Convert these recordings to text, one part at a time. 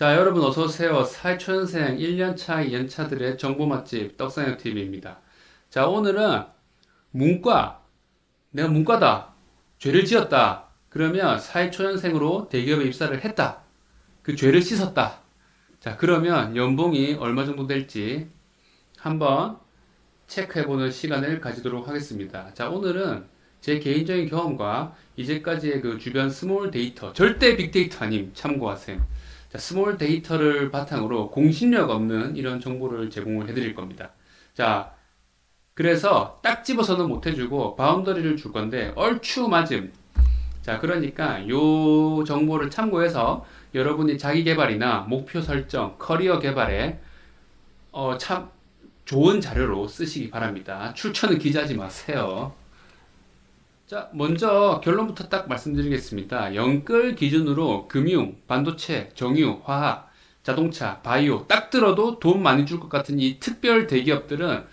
자, 여러분 어서 오세요. 사회초년생 1년 차이 연차들의 정보 맛집 떡상혁 TV입니다. 자, 오늘은 문과 내가 문과다. 죄를 지었다. 그러면 사회초년생으로 대기업에 입사를 했다. 그 죄를 씻었다. 자, 그러면 연봉이 얼마 정도 될지 한번 체크해보는 시간을 가지도록 하겠습니다. 자, 오늘은 제 개인적인 경험과 이제까지의 그 주변 스몰 데이터, 절대 빅데이터 아님 참고하세요. 자, 스몰 데이터를 바탕으로 공신력 없는 이런 정보를 제공을 해드릴 겁니다. 자, 그래서 딱 집어서는 못 해주고 바운더리를 줄 건데 얼추 맞음. 자, 그러니까 요 정보를 참고해서 여러분이 자기 개발이나 목표 설정, 커리어 개발에 어, 참 좋은 자료로 쓰시기 바랍니다. 출처는 기재하지 마세요. 자, 먼저 결론부터 딱 말씀드리겠습니다. 연끌 기준으로 금융, 반도체, 정유, 화학, 자동차, 바이오 딱 들어도 돈 많이 줄 것 같은 이 특별 대기업들은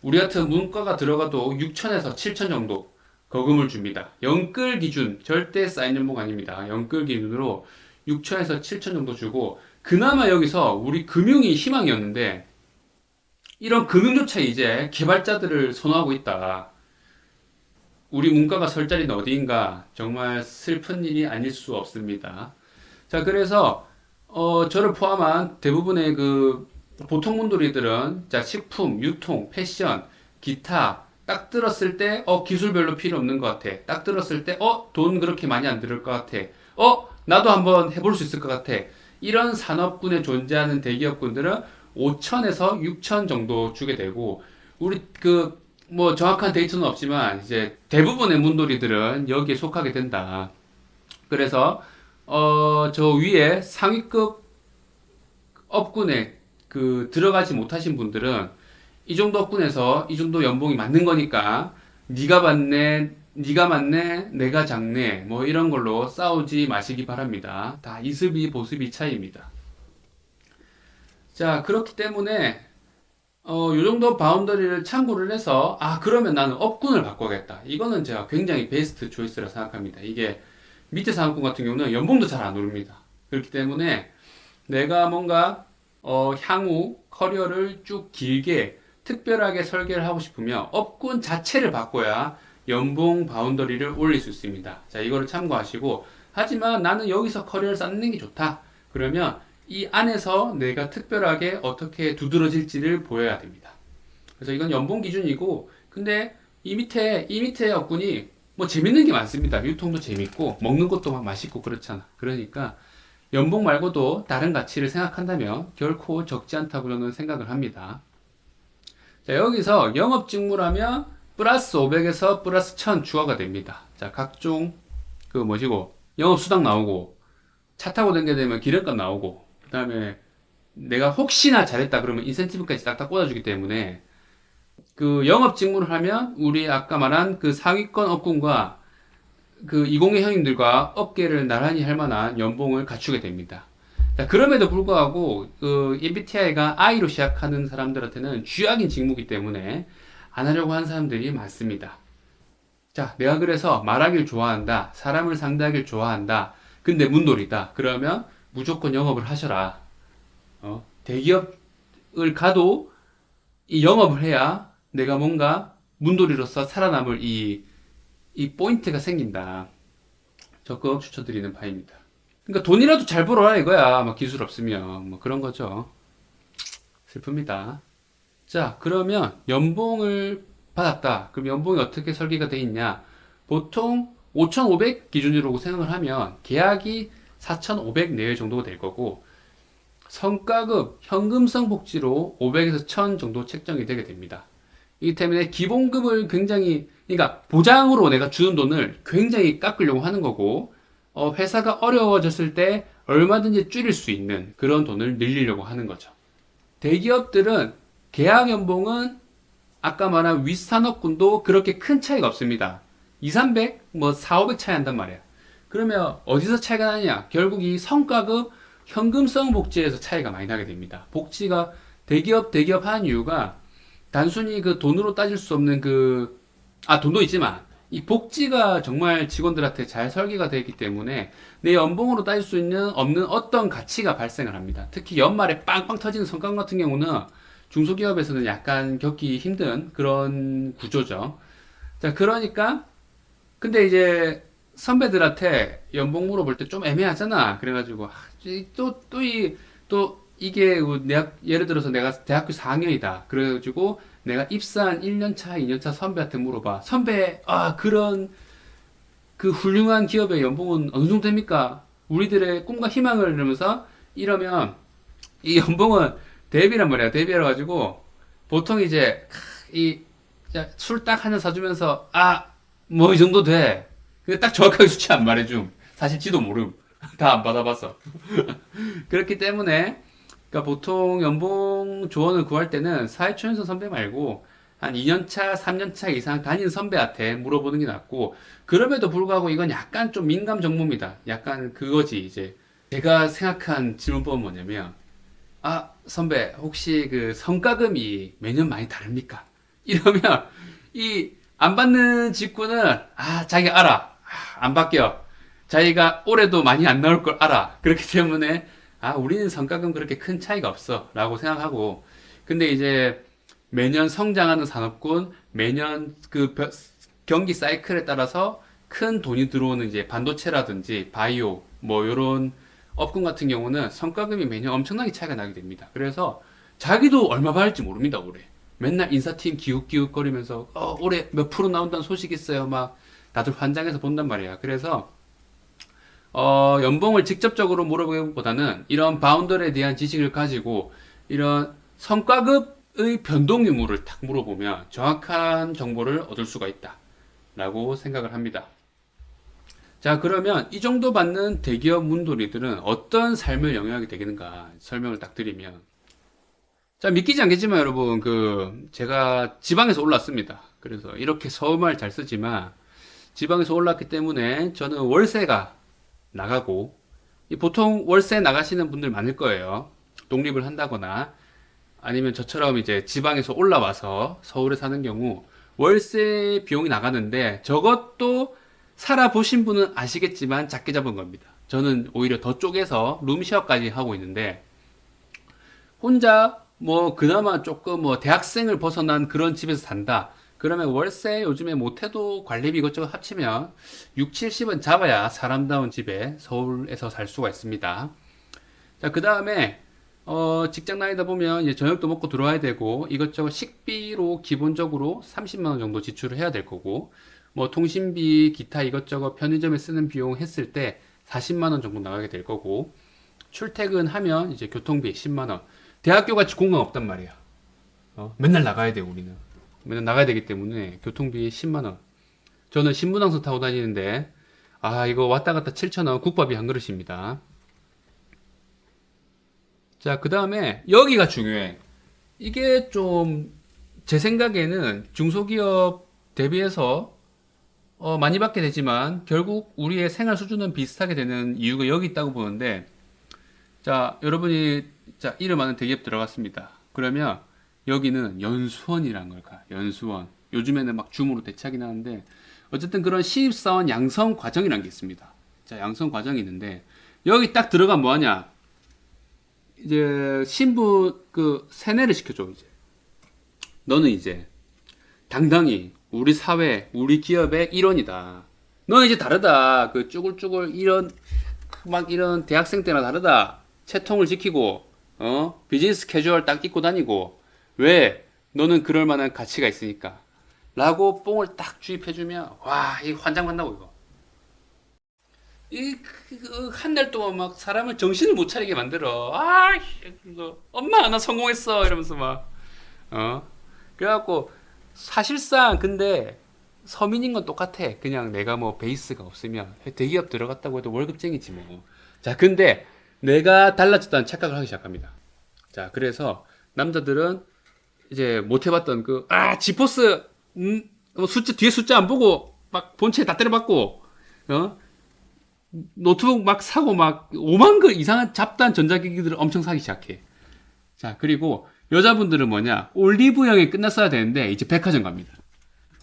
우리 같은 문과가 들어가도 6천에서 7천 정도 거금을 줍니다. 연끌 기준 절대 쌓인 연봉 아닙니다. 연끌 기준으로 6천에서 7천 정도 주고 그나마 여기서 우리 금융이 희망이었는데 이런 금융조차 이제 개발자들을 선호하고 있다. 우리 문과가 설 자리는 어디인가 정말 슬픈 일이 아닐 수 없습니다. 자, 그래서 어, 저를 포함한 대부분의 그 보통 분들이들은 자, 식품, 유통, 패션, 기타 딱 들었을 때 어, 기술 별로 필요 없는 것 같아. 딱 들었을 때 어, 돈 그렇게 많이 안 들을 것 같아. 어, 나도 한번 해볼 수 있을 것 같아. 이런 산업군에 존재하는 대기업군들은 5천에서 6천 정도 주게 되고 우리 그 뭐 정확한 데이터는 없지만 이제 대부분의 문돌이들은 여기에 속하게 된다. 그래서 어 저 위에 상위급 업군에 그 들어가지 못하신 분들은 이 정도 업군에서 이 정도 연봉이 맞는 거니까 네가 받네 네가 맞네 내가 작네 뭐 이런 걸로 싸우지 마시기 바랍니다. 다 이습이 보습이 차이입니다. 자 그렇기 때문에 어, 요 정도 바운더리를 참고를 해서, 아, 그러면 나는 업군을 바꿔야겠다. 이거는 제가 굉장히 베스트 초이스라 생각합니다. 이게 밑에 상업군 같은 경우는 연봉도 잘 안 오릅니다. 그렇기 때문에 내가 뭔가, 어, 향후 커리어를 쭉 길게 특별하게 설계를 하고 싶으면 업군 자체를 바꿔야 연봉 바운더리를 올릴 수 있습니다. 자, 이거를 참고하시고, 하지만 나는 여기서 커리어를 쌓는 게 좋다. 그러면 이 안에서 내가 특별하게 어떻게 두드러질지를 보여야 됩니다. 그래서 이건 연봉 기준이고, 근데 이 밑에, 이 밑에 업군이 뭐 재밌는 게 많습니다. 유통도 재밌고, 먹는 것도 막 맛있고 그렇잖아. 그러니까 연봉 말고도 다른 가치를 생각한다면 결코 적지 않다고 저는 생각을 합니다. 자, 여기서 영업 직무라면 플러스 500에서 플러스 1000 추가가 됩니다. 자, 각종 그 뭐지고 영업 수당 나오고 차 타고 다니게 되면 기름값 나오고 그 다음에 내가 혹시나 잘했다 그러면 인센티브까지 딱딱 꽂아주기 때문에 그 영업 직무를 하면 우리 아까 말한 그 상위권 업군과 그 이공계 형님들과 업계를 나란히 할 만한 연봉을 갖추게 됩니다. 자, 그럼에도 불구하고 그 MBTI가 I로 시작하는 사람들한테는 쥐약인 직무이기 때문에 안 하려고 하는 사람들이 많습니다. 자, 내가 그래서 말하길 좋아한다. 사람을 상대하길 좋아한다. 근데 문돌이다. 그러면 무조건 영업을 하셔라. 어? 대기업을 가도 이 영업을 해야 내가 뭔가 문돌이로서 살아남을 이, 이 포인트가 생긴다. 적극 추천드리는 바입니다. 그러니까 돈이라도 잘 벌어라 이거야. 막 기술 없으면 뭐 그런 거죠. 슬픕니다. 자, 그러면 연봉을 받았다. 그럼 연봉이 어떻게 설계가 돼 있냐? 보통 5,500 기준으로 생각을 하면 계약이 4,500 내외 정도가 될 거고 성과급 현금성 복지로 500에서 1000 정도 책정이 되게 됩니다. 이기 때문에 기본급을 굉장히 그러니까 보장으로 내가 주는 돈을 굉장히 깎으려고 하는 거고 어, 회사가 어려워졌을 때 얼마든지 줄일 수 있는 그런 돈을 늘리려고 하는 거죠. 대기업들은 계약 연봉은 아까 말한 윗산업군도 그렇게 큰 차이가 없습니다. 2, 300, 뭐 4, 500 차이 한단 말이야. 그러면 어디서 차이가 나냐? 결국 이 성과급 현금성 복지에서 차이가 많이 나게 됩니다. 복지가 대기업 대기업 하는 이유가 단순히 그 돈으로 따질 수 없는 그, 아, 돈도 있지만 이 복지가 정말 직원들한테 잘 설계가 되어 있기 때문에 내 연봉으로 따질 수 있는 없는 어떤 가치가 발생을 합니다. 특히 연말에 빵빵 터지는 성과금 같은 경우는 중소기업에서는 약간 겪기 힘든 그런 구조죠. 자, 그러니까 근데 이제 선배들한테 연봉 물어볼 때 좀 애매하잖아. 그래가지고 또 또 이또 이게 내가 예를 들어서 내가 대학교 4학년이다. 그래가지고 내가 입사한 1년 차, 2년 차 선배한테 물어봐. 선배, 아 그런 그 훌륭한 기업의 연봉은 어느 정도 됩니까? 우리들의 꿈과 희망을 이러면서 이러면 이 연봉은 대비란 말이야. 대비라 가지고 보통 이제 이 술 딱 한 잔 사주면서 아 뭐 이 정도 돼. 근데 딱 정확하게 수치 안 말해줌. 사실 지도 모름. 다 안 받아봐서. 그렇기 때문에 그러니까 보통 연봉 조언을 구할 때는 사회초년생 선배 말고 한 2년차, 3년차 이상 다닌 선배한테 물어보는 게 낫고 그럼에도 불구하고 이건 약간 좀 민감 정보입니다. 약간 그거지 이제 제가 생각한 질문법은 뭐냐면 아 선배 혹시 그 성과금이 매년 많이 다릅니까? 이러면 이 안 받는 직구는 아 자기 알아 아, 안 바뀌어 자기가 올해도 많이 안 나올 걸 알아 그렇기 때문에 아 우리는 성과금 그렇게 큰 차이가 없어 라고 생각하고 근데 이제 매년 성장하는 산업군 매년 그 벼- 경기 사이클에 따라서 큰 돈이 들어오는 이제 반도체라든지 바이오 뭐 요런 업군 같은 경우는 성과금이 매년 엄청나게 차이가 나게 됩니다. 그래서 자기도 얼마 받을지 모릅니다, 올해. 맨날 인사팀 기웃기웃거리면서 어, 올해 몇 프로 나온다는 소식 있어요. 막 다들 환장해서 본단 말이야. 그래서 어, 연봉을 직접적으로 물어보기보다는 이런 바운더리에 대한 지식을 가지고 이런 성과급의 변동 유무를 딱 물어보면 정확한 정보를 얻을 수가 있다. 라고 생각을 합니다. 자, 그러면 이 정도 받는 대기업 문돌이들은 어떤 삶을 영향하게 되겠는가 설명을 딱 드리면. 자, 믿기지 않겠지만 여러분, 그, 제가 지방에서 올랐습니다. 그래서 이렇게 서울말 잘 쓰지만 지방에서 올랐기 때문에 저는 월세가 나가고, 이 보통 월세 나가시는 분들 많을 거예요. 독립을 한다거나 아니면 저처럼 이제 지방에서 올라와서 서울에 사는 경우 월세 비용이 나가는데 저것도 살아보신 분은 아시겠지만 작게 잡은 겁니다. 저는 오히려 더 쪼개서 룸쉐어까지 하고 있는데 혼자 뭐 그나마 조금 뭐 대학생을 벗어난 그런 집에서 산다. 그러면 월세 요즘에 못해도 관리비 이것저것 합치면 6, 70은 잡아야 사람다운 집에 서울에서 살 수가 있습니다. 자, 그 다음에 어, 직장 다니다 보면 이제 저녁도 먹고 들어와야 되고 이것저것 식비로 기본적으로 30만 원 정도 지출을 해야 될 거고 뭐 통신비, 기타 이것저것 편의점에 쓰는 비용 했을 때 40만 원 정도 나가게 될 거고 출퇴근하면 이제 교통비 10만 원. 대학교 같이 공간 없단 말이야. 어, 맨날 나가야 돼 우리는. 맨날 나가야 되기 때문에 교통비 10만 원. 저는 신분항선 타고 다니는데 아 이거 왔다 갔다 7천 원 국밥이 한 그릇입니다. 자, 그 다음에 여기가 중요해. 이게 좀 제 생각에는 중소기업 대비해서 어, 많이 받게 되지만 결국 우리의 생활 수준은 비슷하게 되는 이유가 여기 있다고 보는데 자, 여러분이 자, 이름 아는 대기업 들어갔습니다. 그러면 여기는 연수원이란 걸 가. 연수원. 요즘에는 막 줌으로 대체하긴 하는데 어쨌든 그런 신입사원 양성 과정이란 게 있습니다. 자, 양성 과정이 있는데 여기 딱 들어가면 뭐 하냐? 이제 신분 그 세뇌를 시켜줘 이제 너는 이제 당당히 우리 사회 우리 기업의 일원이다 너는 이제 다르다 그 쭈글쭈글 이런 막 이런 대학생 때나 다르다 채통을 지키고 어 비즈니스 캐주얼 딱 입고 다니고 왜 너는 그럴 만한 가치가 있으니까 라고 뽕을 딱 주입해주면 와 이 환장 간다고 이거 그, 이한 달 동안 막 사람을 정신을 못 차리게 만들어. 아, 이거 엄마 나 성공했어 이러면서 막 어. 그래갖고 사실상 근데 서민인 건 똑같아. 그냥 내가 뭐 베이스가 없으면 대기업 들어갔다고 해도 월급쟁이지 뭐. 자, 근데 내가 달라졌다는 착각을 하기 시작합니다. 자, 그래서 남자들은 이제 못 해봤던 그, 아, 지포스, 음, 어, 숫자, 뒤에 숫자 안 보고 막 본체 다 때려박고, 어? 노트북 막 사고 막 5만 그 이상한 잡다한 전자기기들을 엄청 사기 시작해. 자, 그리고 여자분들은 뭐냐? 올리브영에 끝났어야 되는데 이제 백화점 갑니다.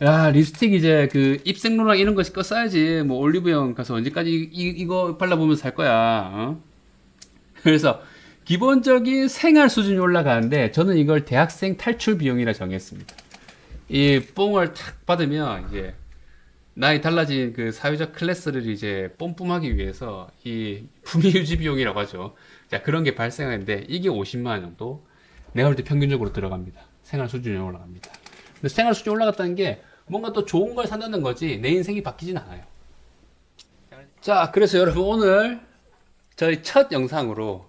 야, 립스틱 이제 그 입생로랑 이런 거거 써야지. 뭐 올리브영 가서 언제까지 이, 이- 이거 발라보면 살 거야. 어? 그래서 기본적인 생활 수준이 올라가는데 저는 이걸 대학생 탈출 비용이라 정했습니다. 이 뽕을 탁 받으면 이제 나의 달라진 그 사회적 클래스를 이제 뽐뿜하기 위해서 이 품위 유지 비용이라고 하죠. 자, 그런 게 발생하는데 이게 50만 원 정도 내가 볼 때 평균적으로 들어갑니다. 생활 수준이 올라갑니다. 근데 생활 수준이 올라갔다는 게 뭔가 또 좋은 걸 산다는 거지 내 인생이 바뀌진 않아요. 자, 그래서 여러분 오늘 저희 첫 영상으로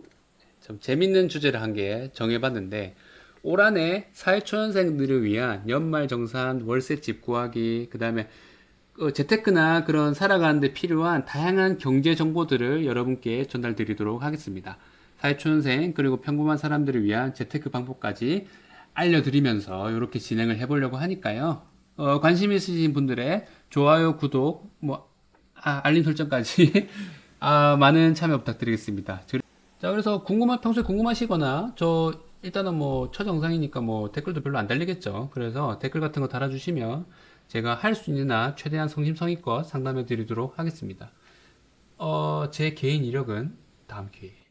좀 재밌는 주제를 한 개 정해봤는데 올 한해 사회초년생들을 위한 연말정산 월세집 구하기 그 다음에 재테크나 그런 살아가는데 필요한 다양한 경제 정보들을 여러분께 전달드리도록 하겠습니다. 사회초년생 그리고 평범한 사람들을 위한 재테크 방법까지 알려드리면서 이렇게 진행을 해보려고 하니까요. 어, 관심 있으신 분들의 좋아요, 구독, 뭐 아, 알림 설정까지 아, 많은 참여 부탁드리겠습니다. 자, 그래서 궁금한 평소에 궁금하시거나 저 일단은 뭐첫 영상이니까 뭐 댓글도 별로 안 달리겠죠. 그래서 댓글 같은 거 달아주시면 제가 할수한 최대한 성심성의껏 상담해 드리도록 하겠습니다. 어, 제 개인 이력은 다음 기회에